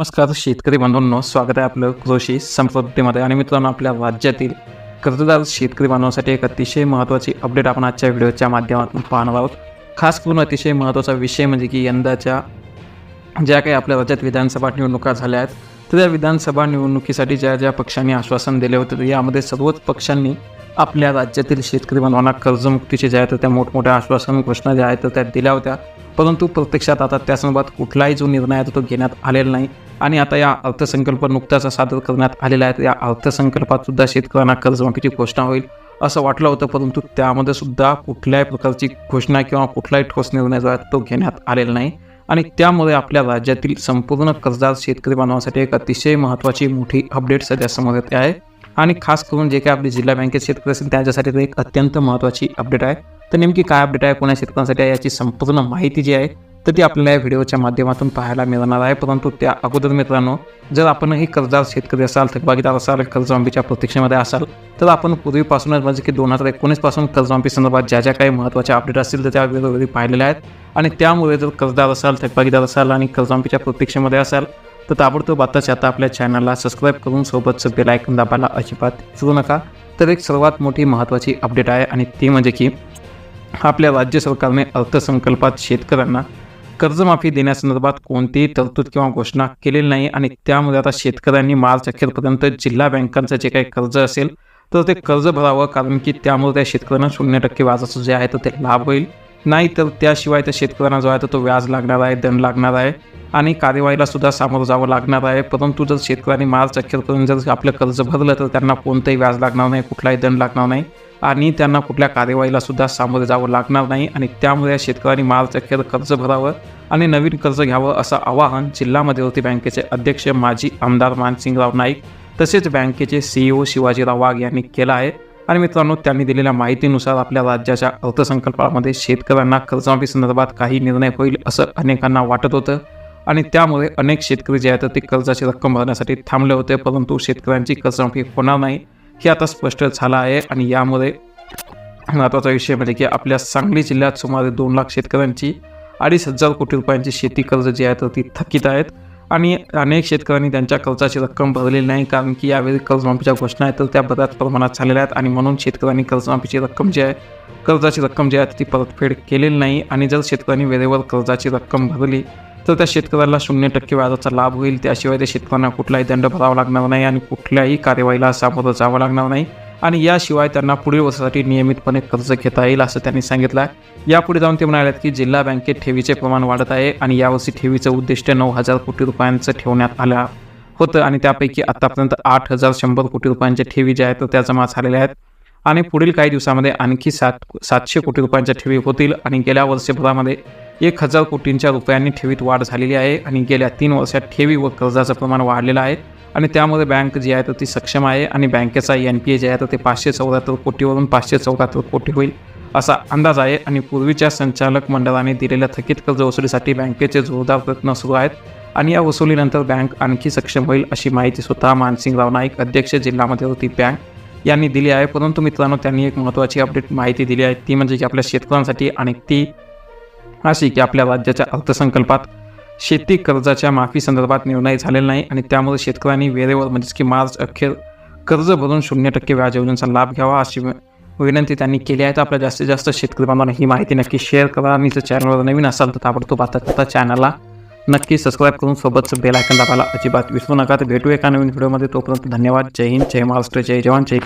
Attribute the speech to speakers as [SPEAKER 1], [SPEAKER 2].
[SPEAKER 1] नमस्कार शेतकरी बांधवांनो स्वागत आहे आपलं कृषी संपत्तीमध्ये. आणि मित्रांनो आपल्या राज्यातील कर्जदार शेतकरी बांधवांसाठी एक अतिशय महत्त्वाची अपडेट आपण आजच्या व्हिडिओच्या माध्यमातून पाहणार आहोत. खास करून अतिशय महत्त्वाचा विषय म्हणजे की यंदाच्या ज्या काही आपल्या राज्यात विधानसभा निवडणुका झाल्या आहेत तर त्या विधानसभा निवडणुकीसाठी ज्या ज्या पक्षांनी आश्वासन दिले होते तर यामध्ये सर्वच पक्षांनी आपल्या राज्यातील शेतकरी बांधवांना कर्जमुक्तीचे ज्या आहेत तर त्या मोठमोठ्या आश्वासन घोषणा ज्या आहेत तर त्या दिल्या होत्या. परंतु प्रत्यक्षात आता त्यासंदर्भात कुठलाही जो निर्णय आहे तो घेण्यात आलेला नाही. आणि आता या अर्थसंकल्प नुकताच सादर करण्यात आलेला आहे. या अर्थसंकल्पात सुद्धा शेतकऱ्यांना कर्जमाफीची घोषणा होईल असं वाटलं होतं. परंतु त्यामध्ये सुद्धा कुठल्याही प्रकारची घोषणा किंवा कुठलाही ठोस निर्णय जो आहे तो घेण्यात आलेला नाही. आणि त्यामुळे आपल्या राज्यातील संपूर्ण कर्जदार शेतकरी बांधवांसाठी एक अतिशय महत्त्वाची मोठी अपडेट सध्या समोर येते आहे. आणि खास करून जे काही आपली जिल्हा बँकेत शेतकरी असतील त्यांच्यासाठी एक अत्यंत महत्त्वाची अपडेट आहे. तर नेमकी काय अपडेट आहे कोणा शेतकऱ्यांसाठी आहे याची संपूर्ण माहिती जी आहे तर ती आपल्याला या व्हिडिओच्या माध्यमातून पाहायला मिळणार आहे. परंतु त्या अगोदर मित्रांनो जर आपणही कर्जदार शेतकरी असाल थकबागीदार असाल कर्जमाफीच्या प्रतीक्षेमध्ये असाल तर आपण पूर्वीपासूनच म्हणजे की दोन हजार एकोणीसपासून कर्जमाफी संदर्भात ज्या ज्या काही महत्त्वाच्या अपडेट असतील तर त्या वेळोवेळी पाहिलेल्या आहेत. आणि त्यामुळे जर कर्जदार असाल थकबागीदार असाल आणि कर्जमाफीच्या प्रतीक्षेमध्ये असाल तर ताबडतोब आताच आता आपल्या चॅनलला सबस्क्राईब करून सोबतचं बेल आयकन दाबायला अजिबात विसरू नका. तर एक सर्वात मोठी महत्त्वाची अपडेट आहे आणि ती म्हणजे की आपल्या राज्य सरकारने अर्थसंकल्पात शेतकऱ्यांना कर्जमाफी देण्यासंदर्भात कोणतीही तरतूद किंवा घोषणा केलेली नाही आणि त्यामुळे आता शेतकऱ्यांनी मार्च अखेरपर्यंत जिल्हा बँकांचं जे काही कर्ज असेल तर ते कर्ज भरावं. कारण की त्यामुळे त्या शेतकऱ्यांना शून्य टक्के व्याजाचं जे आहे तर ते लाभ होईल. नाही तर त्याशिवाय त्या शेतकऱ्यांना जो आहे तर तो व्याज लागणार आहे दंड लागणार आहे आणि कार्यवाहीला सुद्धा सामोरं जावं लागणार आहे. परंतु जर शेतकऱ्यांनी मार्च अखेरपर्यंत जर आपलं कर्ज भरलं तर त्यांना कोणतंही व्याज लागणार नाही कुठलाही दंड लागणार नाही. आणि त्यांना कुठल्या कार्यवाहीला सुद्धा सामोरे जावं लागणार नाही आणि त्यामुळे या शेतकऱ्यांनी मार्च अखेर कर्ज भरावं आणि नवीन कर्ज घ्यावं असं आवाहन जिल्हा मध्यवर्ती बँकेचे अध्यक्ष माजी आमदार मानसिंगराव नाईक तसेच बँकेचे सीईओ शिवाजीराव वाघ यांनी केलं आहे. आणि मित्रांनो त्यांनी दिलेल्या माहितीनुसार आपल्या राज्याच्या अर्थसंकल्पामध्ये शेतकऱ्यांना कर्जमाफी संदर्भात काही निर्णय होईल असं अनेकांना वाटत होतं. आणि त्यामुळे अनेक शेतकरी जे आहेत ते कर्जाची रक्कम भरण्यासाठी थांबले होते परंतु शेतकऱ्यांची कर्जमाफी होणार नाही. हे आता स्पष्ट झालं आहे आणि यामुळे महत्त्वाचा विषय म्हणजे की आपल्या सांगली जिल्ह्यात सुमारे दोन लाख शेतकऱ्यांची अडीच हजार कोटी रुपयांची शेती कर्ज जी आहे तर ती थकीत आहेत. आणि अनेक शेतकऱ्यांनी त्यांच्या कर्जाची रक्कम भरलेली नाही कारण की यावेळी कर्जमाफीच्या घोषणा आहेत तर त्या बऱ्याच प्रमाणात झालेल्या आहेत. आणि म्हणून शेतकऱ्यांनी कर्जमाफीची रक्कम जी आहे कर्जाची रक्कम जी आहे ती परतफेड केलेली नाही. आणि जर शेतकऱ्यांनी वेळेवर कर्जाची रक्कम भरली तर त्या शेतकऱ्याला शून्य टक्के व्याजाचा लाभ होईल. त्याशिवाय त्या शेतकऱ्यांना कुठलाही दंड भरावा लागणार नाही आणि कुठल्याही कार्यवाहीला सामोरं जावं लागणार नाही. आणि याशिवाय त्यांना पुढील वर्षासाठी नियमितपणे कर्ज घेता येईल असं त्यांनी सांगितलं आहे. यापुढे जाऊन ते म्हणाले की जिल्हा बँकेत ठेवीचे प्रमाण वाढत आहे आणि यावर्षी ठेवीचं उद्दिष्ट नऊ हजार कोटी रुपयांचं ठेवण्यात आलं होतं आणि त्यापैकी आतापर्यंत आठ हजार शंभर कोटी रुपयांच्या ठेवी ज्या आहेत त्या जमा झालेल्या आहेत. आणि पुढील काही दिवसामध्ये आणखी सात सातशे कोटी रुपयांच्या ठेवी होतील आणि गेल्या वर्षभरामध्ये एक हजार कोटींच्या रुपयांनी ठेवीत वाढ झालेली आहे आणि गेल्या तीन वर्षात ठेवी व कर्जाचं प्रमाण वाढलेलं आहे. आणि त्यामुळे बँक जी आहे तर ती सक्षम आहे आणि बँकेचा एन पी ए जे आहे तर ते पाचशे चौऱ्याहत्तर कोटीवरून पाचशे चौऱ्याहत्तर कोटी होईल असा अंदाज आहे. आणि पूर्वीच्या संचालक मंडळाने दिलेल्या थकीत कर्ज वसुलीसाठी बँकेचे जोरदार प्रयत्न सुरू आहेत आणि या वसुलीनंतर बँक आणखी सक्षम होईल अशी माहिती स्वतः मानसिंगराव नाईक अध्यक्ष जिल्हा मध्यवर्ती बँक यांनी दिली आहे. परंतु मित्रांनो त्यांनी एक महत्त्वाची अपडेट माहिती दिली आहे. ती म्हणजे की आपल्या शेतकऱ्यांसाठी आणि ती अशी की आपल्या राज्याच्या अर्थसंकल्पात शेती कर्जाच्या माफी संदर्भात निर्णय झालेला नाही आणि त्यामुळे शेतकऱ्यांनी वेळेवर म्हणजेच की मार्च अखेर कर्ज भरून शून्य टक्के व्याज योजनेचा लाभ घ्यावा अशी विनंती त्यांनी केली आहे. तर आपल्या जास्तीत जास्त शेतकरी बांधवांना ही माहिती नक्की शेअर करा आणि जर चॅनलवर नवीन असाल तर ताबडतोब आता चॅनलला नक्की सबस्क्राईब करून सोबतचं बेल आयकन दाबायला अजिबात विसरू नका. तर भेटू एका नवीन व्हिडिओमध्ये तोपर्यंत धन्यवाद. जय हिंद. जय महाराष्ट्र. जय जवान. जय